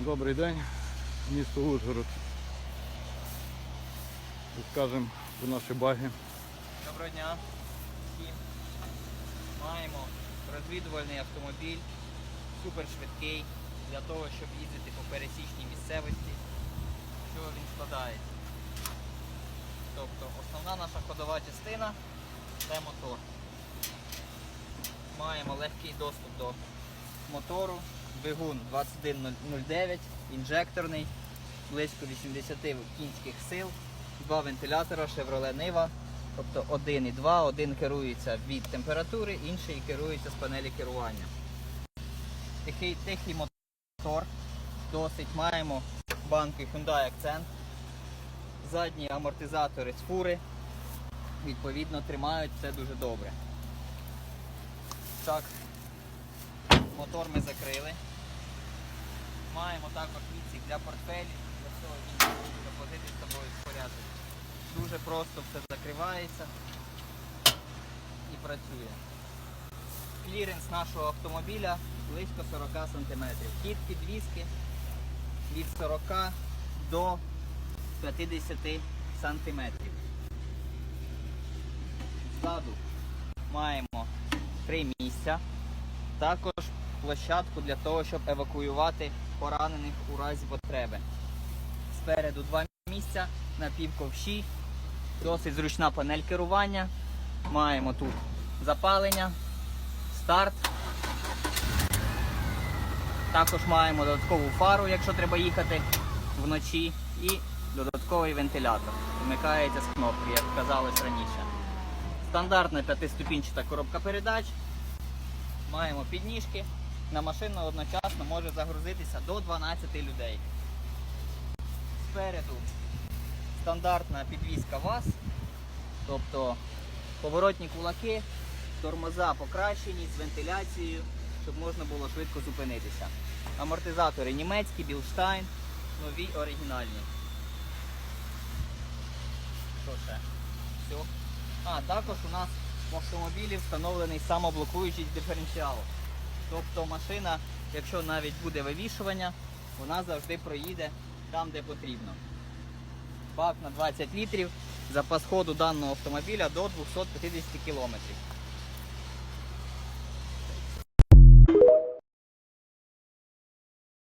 Добрий день, місто Ужгород. Розкажемо про наші баги. Доброго дня всім. Маємо розвідувальний автомобіль, супершвидкий для того, щоб їздити по пересічній місцевості. Що він складається? Тобто основна наша ходова частина це мотор. Маємо легкий доступ до мотору, двигун 2109, інжекторний, близько 80 кінських сил, два вентилятора Chevrolet Niva, тобто один і два, один керується від температури, інший керується з панелі керування. Тихий, тихий мотор, досить маємо банки Hyundai Accent, задні амортизатори з фури, відповідно тримають це дуже добре. Так, мотор ми закрили. Маємо також відсік для портфелів, для всього іншого, щоб возити з собою в порядку. Дуже просто все закривається і працює. Кліренс нашого автомобіля близько 40 см. Хід підвіски від 40 до 50 см. Ззаду маємо три місця. Також площадку для того, щоб евакуювати поранених у разі потреби. Спереду два місця на півковші. Досить зручна панель керування. Маємо тут запалення, старт. Також маємо додаткову фару, якщо треба їхати вночі, і додатковий вентилятор. Вмикається з кнопки, як казалось раніше. Стандартна п'ятиступінчата коробка передач. Маємо підніжки. На машину одночасно може загрузитися до 12 людей. Спереду стандартна підвізка ВАЗ, тобто поворотні кулаки, тормоза покращені з вентиляцією, щоб можна було швидко зупинитися. Амортизатори німецькі, Білштайн, нові оригінальні. Що ще? Все. А, також у нас в автомобілі встановлений самоблокуючий диференціал. Тобто машина, якщо навіть буде вивішування, вона завжди проїде там, де потрібно. Бак на 20 літрів, запас ходу даного автомобіля до 250 км.